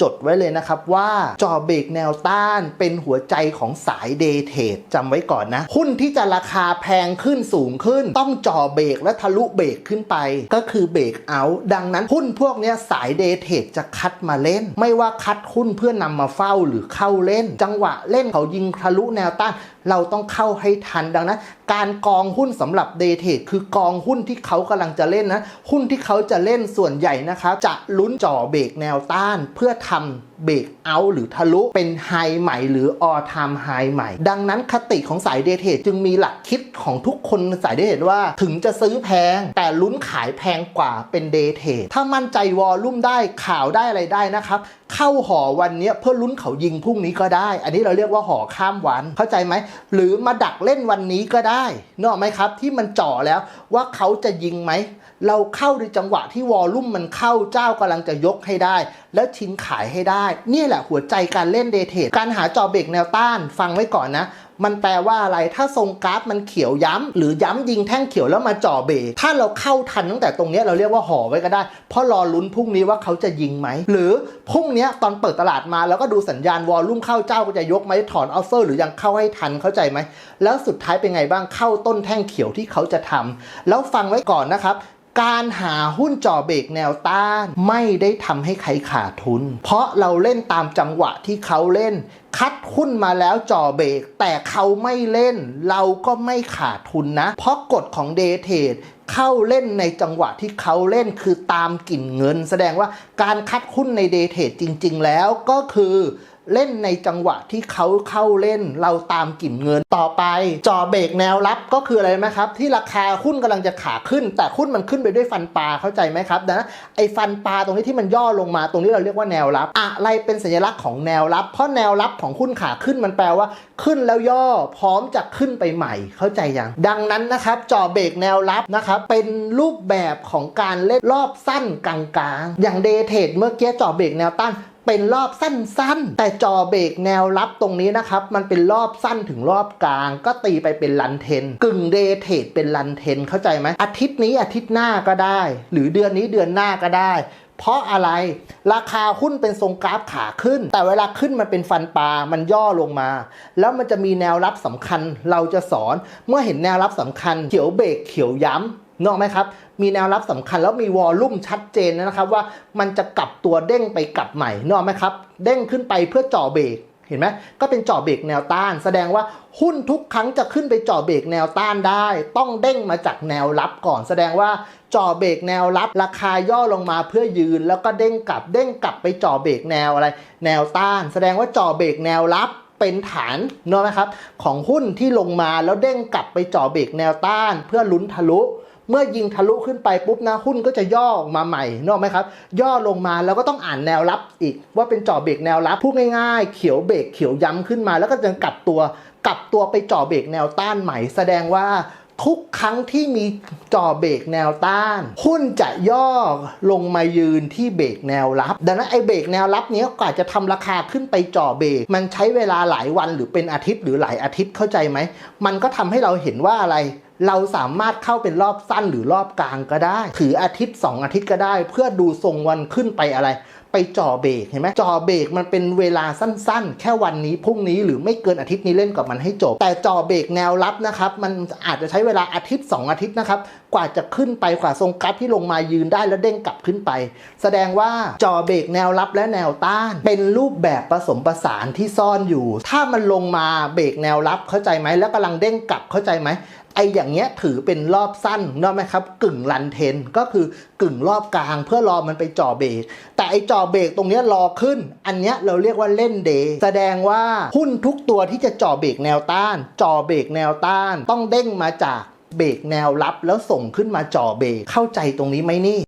จดไว้เลยนะครับว่าจอเบรกแนวต้านเป็นหัวใจของสายเดย์เทรดจำไว้ก่อนนะ หุ้นที่จะราคาแพงขึ้นสูงขึ้น ต้องจอเบรกและทะลุเบรกขึ้นไป ก็คือเบรกเอา ดังนั้นหุ้นพวกนี้สายเดย์เทรดจะคัดมาเล่น ไม่ว่าคัดหุ้นเพื่อนำมาเฝ้าหรือเข้าเล่น จังหวะเล่นเขายิงทะลุแนวต้าน เราต้องเข้าให้ทันดังนั้นการกองหุ้นสำหรับเดย์เทรดคือกองหุ้นที่เขากำลังจะเล่นนะหุ้นที่เขาจะเล่นส่วนใหญ่นะครับจะลุ้นจ่อเบรกแนวต้านเพื่อทำเบรกเอาหรือทะลุเป็นไฮใหม่หรือออทามไฮใหม่ ดังนั้นคติของสายเดเทจึงมีหลักคิดของทุกคนสายเดเทว่าถึงจะซื้อแพง แต่ลุ้นขายแพงกว่าเป็นเดเทถ้ามั่นใจวอลลุ่มได้ข่าวได้อะไรได้นะครับ เข้าห่อวันนี้เพื่อลุ้นเขายิงพรุ่งนี้ก็ได้ อันนี้เราเรียกว่าห่อข้ามวันเข้าใจไหม หรือมาดักเล่นวันนี้ก็ได้เนอะไหมครับ ที่มันจ่อแล้วว่าเขาจะยิงไหม เราเข้าในจังหวะที่วอลลุ่มมันเข้าเจ้ากำลังจะยกให้ได้ แล้วชิงขายให้ได้ นี่แหละหัวใจการเล่นเดย์เทรดการหาจอเบรกแนวต้านฟังไว้ก่อนนะ มันแปลว่าอะไร ถ้าทรงกราฟมันเขียวย้ำ หรือย้ำยิงแท่งเขียวแล้วมาจ่อเบรกถ้าเราเข้าทันตั้งแต่ตรงนี้เราเรียกว่าห่อไว้ก็ได้ เพราะรอลุ้นพรุ่งนี้ว่าเขาจะยิงไหม หรือพรุ่งนี้ตอนเปิดตลาดมาแล้วก็ดูสัญญาณวอลลุ่มเข้าเจ้าก็จะยกไหมถอนออฟเฟอร์หรือยังเข้าให้ทันเข้าใจไหม แล้วสุดท้ายเป็นไงบ้างเข้าต้นแท่งเขียวที่เขาจะทำแล้วฟังไว้ก่อนนะครับ การหาหุ้นจ่อเบรกแนวต้าน ไม่ได้ทำให้ใครขาดทุน เพราะเราเล่นตามจังหวะที่เขาเล่น คัดหุ้นมาแล้วจ่อเบรกแต่เขาไม่เล่น เราก็ไม่ขาดทุนนะ เพราะกฎของเดย์เทรดเข้าเล่นในจังหวะที่เขาเล่นคือตามกลิ่นเงิน แสดงว่าการคัดหุ้นในเดย์เทรดจริง ๆ แล้วก็คือ เล่นในจังหวะที่เขาเข้าเล่นเราตามกลิ่นเงินต่อไปจ่อเบรกแนวรับก็คืออะไรไหมครับ ที่ราคาหุ้นกำลังจะขาขึ้น แต่หุ้นมันขึ้นไปด้วยฟันปลาเข้าใจไหมครับนะไอ้ฟันปลาตรงนี้ที่มันย่อลงมาตรงนี้เราเรียกว่าแนวรับ อะไรเป็นสัญลักษณ์ของแนวรับ เพราะแนวรับของหุ้นขาขึ้นมันแปลว่า ขึ้นแล้วย่อพร้อมจะขึ้นไปใหม่เข้าใจยังดังนั้นนะครับจ่อเบรกแนวรับนะครับเป็นรูปแบบของการเล่นรอบสั้นกลางๆ อย่างเดย์เทรดเมื่อกี้จ่อเบรกแนวต้าน เป็นรอบสั้นๆ แต่จอเบรกแนวรับตรงนี้นะครับ มันเป็นรอบสั้นถึงรอบกลาง ก็ตีไปเป็นลันเทน กึ่งเดเทดเป็นลันเทน เข้าใจไหมอาทิตย์นี้อาทิตย์หน้าก็ได้ หรือเดือนนี้เดือนหน้าก็ได้ เพราะอะไรราคาหุ้นเป็นทรงกราฟขาขึ้น แต่เวลาขึ้นมันเป็นฟันปลา มันย่อลงมา แล้วมันจะมีแนวรับสำคัญเราจะสอน เมื่อเห็นแนวรับสำคัญ เขียวเบรกเขียวย้ำ นอกไหมครับ มีแนวรับสำคัญแล้วมีวอลลุ่มชัดเจนนะครับว่ามันจะกลับตัวเด้งไปกลับใหม่นอกไหมครับ เด้งขึ้นไปเพื่อจ่อเบรกเห็นไหมก็เป็นจ่อเบรกแนวต้าน แสดงว่าหุ้นทุกครั้งจะขึ้นไปจ่อเบรกแนวต้านได้ ต้องเด้งมาจากแนวรับก่อน แสดงว่าจ่อเบรกแนวรับ ราคาย่อลงมาเพื่อยืน แล้วก็เด้งกลับเด้งกลับไปจ่อเบรกแนวอะไร แนวต้าน แสดงว่าจ่อเบรกแนวรับเป็นฐานเนอะนะครับ ของหุ้นที่ลงมาแล้วเด้งกลับไปจ่อเบรกแนวต้าน เพื่อลุ้นทะลุ เมื่อยิงทะลุขึ้นไปปุ๊บนะหุ้นก็จะย่ออมาใหม่นอกไหมครับ ย่อลงมาแล้วก็ต้องอ่านแนวรับอีก ว่าเป็นจ่อเบรกแนวรับพูดง่ายๆ เขียวเบรกเขียวย้ำขึ้นมา แล้วก็จะกลับตัวกลับตัวไปจ่อเบรกแนวต้านใหม่ แสดงว่าทุกครั้งที่มีจ่อเบรกแนวต้าน หุ้นจะย่อลงมายืนที่เบรกแนวรับ ดังนั้นไอ้เบรกแนวรับเนี้ยกว่าจะทำราคาขึ้นไปจ่อเบรกมันใช้เวลาหลายวันหรือเป็นอาทิตย์หรือหลายอาทิตย์เข้าใจไหม มันก็ทำให้เราเห็นว่าอะไร เราสามารถเข้าเป็นรอบสั้นหรือรอบกลางก็ได้ ถืออาทิตย์ 2 อาทิตย์ก็ได้ เพื่อดูทรงวันขึ้นไปอะไรไปจ่อเบรกเห็นไหมจ่อเบรกมันเป็นเวลาสั้นๆ แค่วันนี้พรุ่งนี้หรือไม่เกินอาทิตย์นี้เล่นกับมันให้จบ แต่จ่อเบรกแนวรับนะครับ มันอาจจะใช้เวลาอาทิตย์ 2 อาทิตย์นะครับ กว่าจะขึ้นไปกว่าทรงกราฟที่ลงมายืนได้แล้วเด้งกลับขึ้นไป แสดงว่าจ่อเบรกแนวรับและแนวต้าน เป็นรูปแบบผสมผสานที่ซ่อนอยู่ ถ้ามันลงมาเบรกแนวรับเข้าใจไหมแล้วกำลังเด้งกลับเข้าใจไหมไออย่างเงี้ยถือเป็นรอบสั้นเนกอะไหมครับกึ่งลันเทนก็คือกึ่งรอบกลางเพื่อรอมันไปจ่อเบรกแต่ไอจ่ออเบรกตรงนี้รอขึ้น อันนี้เราเรียกว่าเล่นเดย์แสดงว่าหุ้นทุกตัวที่จะจ่อเบรกแนวต้าน จ่อเบรกแนวต้าน ต้องเด้งมาจากเบรกแนวรับแล้วส่งขึ้นมาจ่อเบรกเข้าใจตรงนี้ไหมนี่